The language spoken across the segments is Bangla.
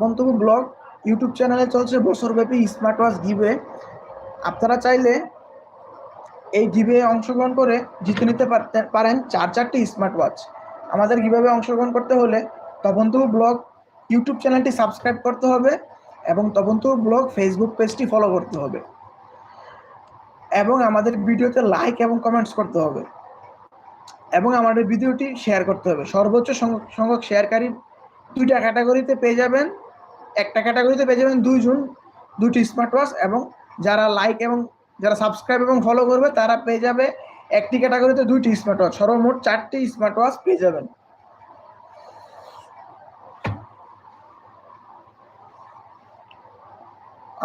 মন্তব্য ব্লগ ইউটিউব চ্যানেলে চলছে বছরব্যাপী স্মার্ট ওয়াচ গিভে আপনারা চাইলে এই গিভে অংশগ্রহণ করে জিতে নিতে পারেন চার চারটি স্মার্ট ওয়াচ আমাদের কীভাবে অংশগ্রহণ করতে হলে তপন্তু ব্লগ ইউটিউব চ্যানেলটি সাবস্ক্রাইব করতে হবে এবং তপন্তু ব্লগ ফেসবুক পেজটি ফলো করতে হবে। এবং আমাদের ভিডিওতে লাইক এবং কমেন্টস করতে হবে। এবং আমাদের ভিডিওটি শেয়ার করতে হবে। সর্বোচ্চ সংখ্যক শেয়ারকারী দুইটা ক্যাটাগরিতে পেয়ে যাবেন। একটা ক্যাটাগরিতে পেয়ে যাবেন দুইজন, দুটি স্মার্ট ওয়াচ এবং যারা লাইক এবং যারা সাবস্ক্রাইব এবং ফলো করবে, তারা পেয়ে যাবে একটি ক্যাটাগরিতে দুইটি স্মার্ট ওয়াচ সর্বমোট চারটি স্মার্ট ওয়াচ পেয়ে যাবেন।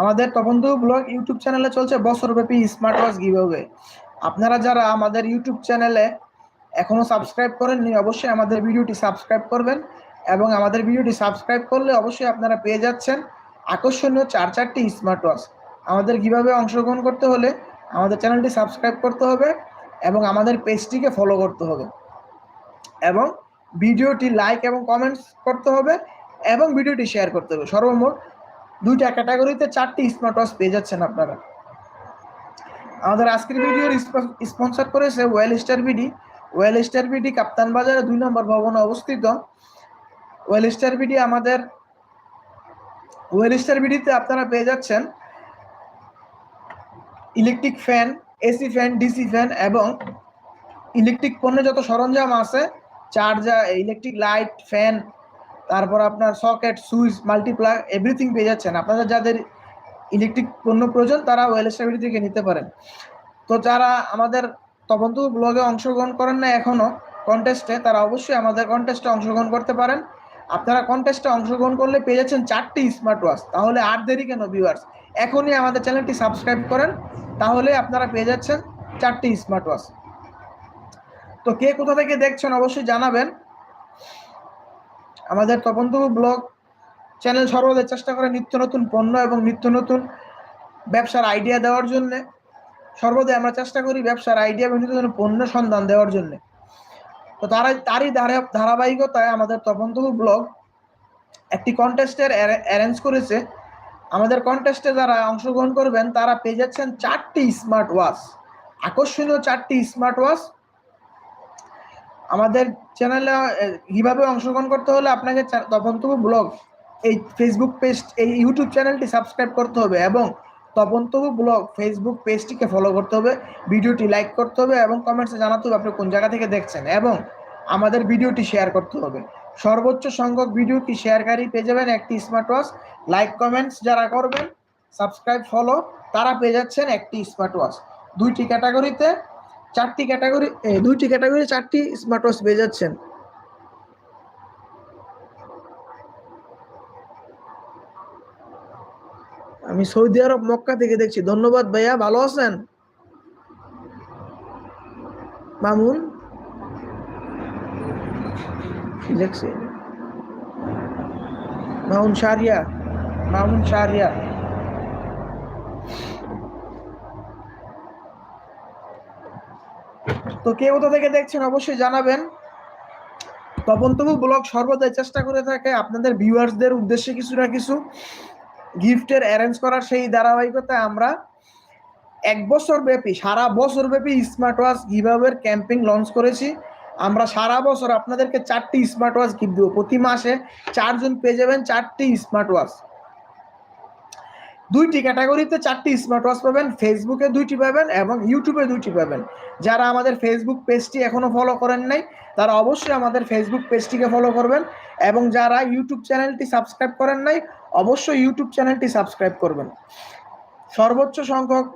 আমাদের তপন্তু ব্লগ ইউটিউব চ্যানেলে চলছে বছরব্যাপী স্মার্ট ওয়াচ গিভওয়ে আপনারা যারা আমাদের ইউটিউব চ্যানেলে এখনও সাবস্ক্রাইব করেননি, অবশ্যই আমাদের ভিডিওটি সাবস্ক্রাইব করবেন। এবং আমাদের ভিডিওটি সাবস্ক্রাইব করলে অবশ্যই আপনারা পেয়ে যাচ্ছেন আকর্ষণীয় চার চারটি স্মার্ট ওয়াচ আমাদের কীভাবে অংশগ্রহণ করতে হলে আমাদের চ্যানেলটি সাবস্ক্রাইব করতে হবে এবং আমাদের পেজটিকে ফলো করতে হবে এবং ভিডিওটি লাইক এবং কমেন্টস করতে হবে এবং ভিডিওটি শেয়ার করতে হবে। সর্বমোট দুইটা ক্যাটাগরিতে চারটি স্মার্ট ওয়াচ পেয়ে যাচ্ছেন আপনারা। আমাদের আজকের ভিডিওর স্পন্সর করেছে Well Star BD Well Star BD কাপ্তান বাজারে দুই নম্বর ভবনে অবস্থিত ওয়েল স্টার বিডি আমাদের, ওয়েলস্টার বিডিতে আপনারা পেয়ে যাচ্ছেন electric fan, AC fan, DC fan এবং ইলেকট্রিক পণ্যে যত সরঞ্জাম আছে, চার্জার, ইলেকট্রিক লাইট, ফ্যান, তারপর আপনার সকেট, সুইচ, মাল্টিপ্লাগ, এভরিথিং পেয়ে যাচ্ছেন। আপনাদের যাদের ইলেকট্রিক পণ্য প্রয়োজন, তারা ওয়েল স্টাবিলিটি থেকে নিতে পারেন। তো যারা আমাদের তপন্তু ব্লগে অংশগ্রহণ করেন না এখনও কন্টেস্টে তারা অবশ্যই আমাদের কন্টেস্টে অংশগ্রহণ করতে পারেন। আপনারা কন্টেস্টে অংশগ্রহণ করলে পেয়ে যাচ্ছেন চারটি স্মার্ট ওয়াচ তাহলে আর দেরি কেন ভিউয়ার্স এখনই আমাদের চ্যানেলটি সাবস্ক্রাইব করেন, তাহলে আপনারা পেয়ে যাচ্ছেন চারটি স্মার্ট ওয়াচ তো কে কোথা থেকে দেখছেন অবশ্যই জানাবেন। আমাদের তপন্তু ব্লগ চ্যানেল সর্বদা চেষ্টা করে নিত্য নতুন পণ্য এবং নিত্য নতুন ব্যবসার আইডিয়া দেওয়ার জন্য। সর্বদাই আমরা চেষ্টা করি ব্যবসার আইডিয়া এবং নিত্য নতুন পণ্য সন্ধান দেওয়ার জন্য। তো তারাই, তারই ধারাবাহিকতায় আমাদের তপন্তু ব্লগ একটি কন্টেস্টের অ্যারেঞ্জ করেছে। আমাদের কন্টেস্টে যারা অংশগ্রহণ করবেন, তারা পেয়ে যাচ্ছেন চারটি স্মার্ট ওয়াচ আকর্ষণীয় চারটি স্মার্ট ওয়াচ আমাদের চ্যানেলে কীভাবে অংশগ্রহণ করতে হলে আপনাকে তপন্তবু ব্লগ, এই ফেসবুক পেজ এই ইউটিউব চ্যানেলটি সাবস্ক্রাইব করতে হবে এবং তপন্তবু ব্লগ ফেসবুক পেজটিকে ফলো করতে হবে, ভিডিওটি লাইক করতে হবে এবং কমেন্টসে জানাতে হবে আপনি কোন জায়গা থেকে দেখছেন এবং আমাদের ভিডিওটি শেয়ার করতে হবে। সর্বোচ্চ সংখ্যক ভিডিওটি শেয়ারকারী পেয়ে যাবেন একটি স্মার্ট ওয়াচ লাইক কমেন্টস যারা করবেন সাবস্ক্রাইব ফলো তারা পেয়ে যাচ্ছেন একটি স্মার্ট ওয়াচ দুইটি ক্যাটাগরিতে চারটি ক্যাটাগরি দুইটি ক্যাটাগরি চারটি স্মার্ট ওয়াচ পেয়ে যাচ্ছেন। আমি সৌদি আরব, মক্কা থেকে দেখছি। ধন্যবাদ ভাইয়া, ভালো আছেন? মামুন? কি লেখছে মামুন শাহরিয়া মামুন শাহরিয়া। তো কে কোথা থেকে দেখছেন অবশ্যই জানাবেন। তপন্তবু ব্লগ সর্বদাই চেষ্টা করে থাকে আপনাদের ভিউয়ার্সদের উদ্দেশ্যে কিছু না কিছু। গিফটের অ্যারেঞ্জ করার সেই ধারাবাহিকতায় আমরা এক বছর ব্যাপী, সারা বছর ব্যাপী স্মার্ট ওয়াচ গিভাবের ক্যাম্পিং লঞ্চ করেছি। আমরা সারা বছর আপনাদেরকে চারটি স্মার্ট ওয়াচ গিফট দেবো। প্রতি মাসে চারজন পেয়ে যাবেন চারটি স্মার্ট ওয়াচ দুইটি ক্যাটাগরিতে চারটি স্মার্ট ওয়াচ পাবেন ফেসবুকে দুইটি পাবেন এবং ইউটিউবে দুইটি পাবেন। যারা আমাদের ফেসবুক পেজটি এখনও ফলো করেন নাই, তারা অবশ্যই আমাদের ফেসবুক পেজটিকে ফলো করবেন এবং যারা ইউটিউব চ্যানেলটি সাবস্ক্রাইব করেন নাই, অবশ্যই ইউটিউব চ্যানেলটি সাবস্ক্রাইব করবেন। সর্বোচ্চ সংখ্যক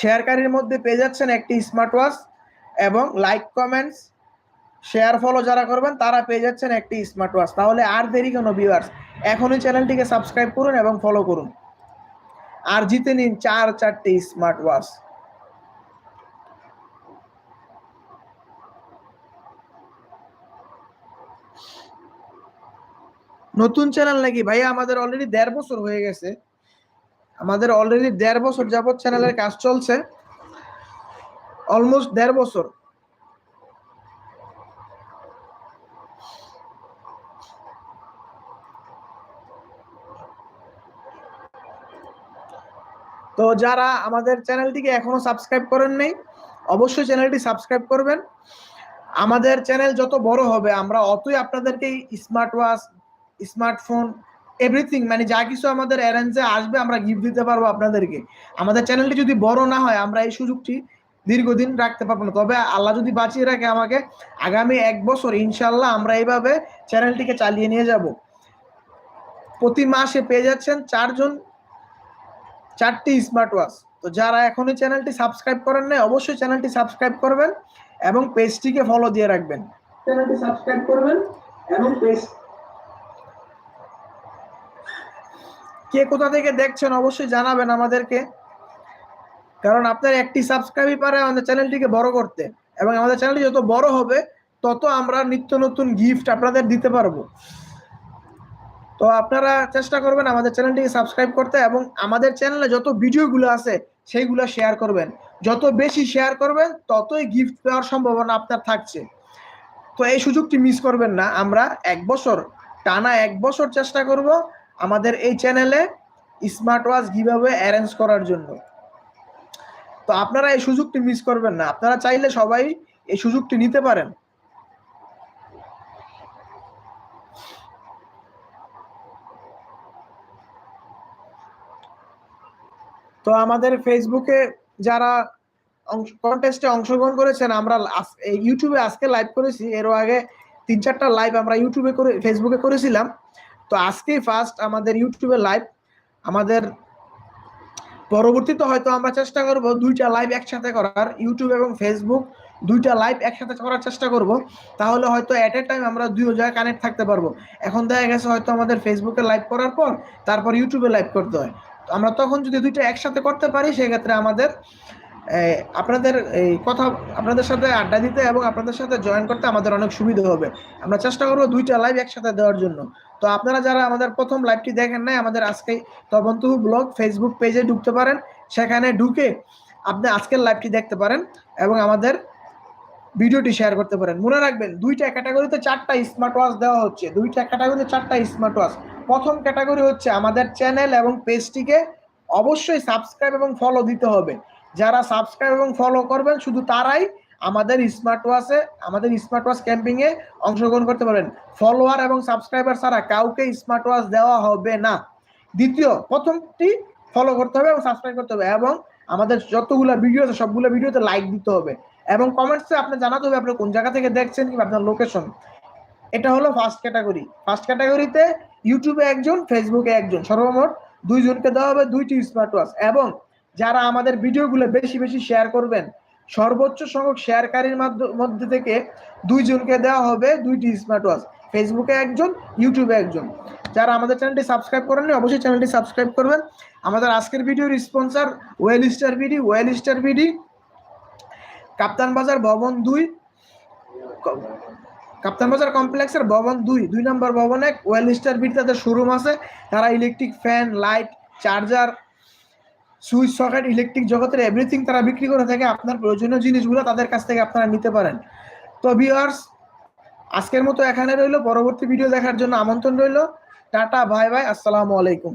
শেয়ারকারীর মধ্যে পেয়ে যাচ্ছেন একটি স্মার্ট ওয়াচ এবং লাইক কমেন্টস শেয়ার ফলো যারা করবেন, তারা পেয়ে যাচ্ছেন একটি স্মার্ট ওয়াচ তাহলে আর দেরি কেন ভিউয়ার্স এখনই চ্যানেলটিকে সাবস্ক্রাইব করুন এবং ফলো করুন। আর জিতে নিন চার চারটি স্মার্ট ওয়াচ। নতুন চ্যানেল নাকি? ভাইয়া, আমাদের অলরেডি দেড় বছর হয়ে গেছে। আমাদের অলরেডি দেড় বছর যাবৎ চ্যানেলের কাজ চলছে। অলমোস্ট দেড় বছর। তো যারা আমাদের চ্যানেলটিকে এখনও সাবস্ক্রাইব করেন নাই, অবশ্যই চ্যানেলটি সাবস্ক্রাইব করবেন। আমাদের চ্যানেল যত বড় হবে, আমরা অতই আপনাদেরকে স্মার্ট ওয়াচ স্মার্টফোন এভরিথিং মানে যা কিছু আমাদের অ্যারেঞ্জে আসবে, আমরা গিফট দিতে পারব আপনাদেরকে। আমাদের চ্যানেলটি যদি বড় না হয়, আমরা এই সুযোগটি দীর্ঘদিন রাখতে পারব না। তবে আল্লাহ যদি বাঁচিয়ে রাখে আমাকে, আগামী এক বছর ইনশাল্লাহ আমরা এইভাবে চ্যানেলটিকে চালিয়ে নিয়ে যাব। প্রতি মাসে পেয়ে যাচ্ছেন চারজন চারটি স্মার্ট ওয়াচ তো যারা এখনই চ্যানেলটি সাবস্ক্রাইব করেন নাই অবশ্যই চ্যানেলটি সাবস্ক্রাইব করবেন এবং পেজটিকে ফলো দিয়ে রাখবেন। চ্যানেলটি সাবস্ক্রাইব করবেন এবং পেজ কে কোথা থেকে দেখছেন অবশ্যই জানাবেন আমাদেরকে। কারণ আপনার একটি সাবস্ক্রাইবই পারে আমাদের চ্যানেলটিকে বড় করতে এবং আমাদের চ্যানেলটি যত বড় হবে তত আমরা নিত্য নতুন গিফট আপনাদের দিতে পারব। তো আপনারা চেষ্টা করবেন আমাদের চ্যানেলটিকে সাবস্ক্রাইব করতে এবং আমাদের চ্যানেলে যত ভিডিওগুলো আছে সেইগুলো শেয়ার করবেন। যত বেশি শেয়ার করবেন, ততই গিফট পাওয়ার সম্ভাবনা আপনার থাকছে। তো এই সুযোগটি মিস করবেন না। আমরা এক বছর, টানা এক বছর চেষ্টা করব আমাদের এই চ্যানেলে স্মার্ট ওয়াচ কীভাবে অ্যারেঞ্জ করার জন্য। তো আপনারা এই সুযোগটি মিস করবেন না। আপনারা চাইলে সবাই এই সুযোগটি নিতে পারেন। তো আমাদের ফেসবুকে যারা কন্টেস্টে অংশগ্রহণ করেছেন, আমরা ইউটিউবে আজকে লাইভ করেছি। এরও আগে তিন চারটা লাইভ আমরা ইউটিউবে করে ফেসবুকে করেছিলাম। তো আজকেই ফার্স্ট আমাদের ইউটিউবে লাইভ আমাদের পরবর্তীতে হয়তো আমরা চেষ্টা করব দুইটা লাইভ একসাথে করার। ইউটিউব এবং ফেসবুক দুইটা লাইভ একসাথে করার চেষ্টা করব। তাহলে হয়তো অ্যাট এ টাইম আমরা দুই জায়গায় কানেক্ট থাকতে পারব। এখন দেখা গেছে হয়তো আমাদের ফেসবুকে লাইভ করার পর, তারপর ইউটিউবে লাইভ করতে হয়। আমরা তখন যদি দুইটা একসাথে করতে পারি, সেক্ষেত্রে আমাদের আপনাদের এই কথা, আপনাদের সাথে আড্ডা দিতে এবং আপনাদের সাথে জয়েন করতে আমাদের অনেক সুবিধা হবে। আমরা চেষ্টা করব দুইটা লাইভ একসাথে দেওয়ার জন্য। তো আপনারা যারা আমাদের প্রথম লাইভটি দেখেন নাই, আমাদের আজকে তবন্তু ব্লগ ফেসবুক পেজে ঢুকতে পারেন। সেখানে ঢুকে আপনি আজকের লাইভটি দেখতে পারেন এবং আমাদের ভিডিওটি শেয়ার করতে পারেন। মনে রাখবেন, দুইটা ক্যাটাগরিতে চারটা স্মার্ট ওয়াচ দেওয়া হচ্ছে। দুইটা ক্যাটাগরিতে চারটা স্মার্ট ওয়াচ প্রথম ক্যাটাগরি হচ্ছে আমাদের চ্যানেল এবং পেজটিকে অবশ্যই সাবস্ক্রাইব এবং ফলো দিতে হবে। যারা সাবস্ক্রাইব এবং ফলো করবেন, শুধু তারাই আমাদের স্মার্ট ওয়াচে আমাদের স্মার্ট ওয়াচ ক্যাম্পিংয়ে অংশগ্রহণ করতে পারেন ফলোয়ার এবং সাবস্ক্রাইবার ছাড়া কাউকে স্মার্ট ওয়াচ দেওয়া হবে না। দ্বিতীয়, প্রথমটি ফলো করতে হবে এবং সাবস্ক্রাইব করতে হবে এবং আমাদের যতগুলো ভিডিও আছে, সবগুলো ভিডিওতে লাইক দিতে হবে এবং কমেন্টসে আপনি জানাতে হবে আপনি কোন জায়গা থেকে দেখছেন কিংবা আপনার লোকেশন এটা হলো ফার্স্ট ক্যাটাগরি ফার্স্ট ক্যাটাগরিতে ইউটিউবে একজন, ফেসবুকে একজন, সর্বমোট দুইজনকে দেওয়া হবে দুইটি স্মার্ট ওয়াচ এবং যারা আমাদের ভিডিওগুলো বেশি বেশি শেয়ার করবেন, সর্বোচ্চ সংখ্যক শেয়ারকারীর মধ্যে থেকে দুইজনকে দেওয়া হবে দুইটি স্মার্ট ওয়াচ ফেসবুকে একজন, ইউটিউবে একজন। যারা আমাদের চ্যানেলটি সাবস্ক্রাইব করেননি, অবশ্যই চ্যানেলটি সাবস্ক্রাইব করবেন। আমাদের আজকের ভিডিওর sponsor Well Star BD Well Star BD Kaptan Bazar ভবন দুই। কাপ্তান বাজার কমপ্লেক্সের ভবন দুই দুই নম্বর ভবনে ওয়েল স্টার বিডি তাদের শোরুম আছে। তারা electric fan light charger switch socket electric জগতের এভরিথিং তারা বিক্রি করে থাকে। আপনার প্রয়োজনীয় জিনিসগুলো তাদের কাছ থেকে আপনারা নিতে পারেন। তো ভিউয়ার্স আজকের মতো এখানে রইল। পরবর্তী ভিডিও দেখার জন্য আমন্ত্রণ রইল। টাটা ভাই ভাই আসসালামু আলাইকুম।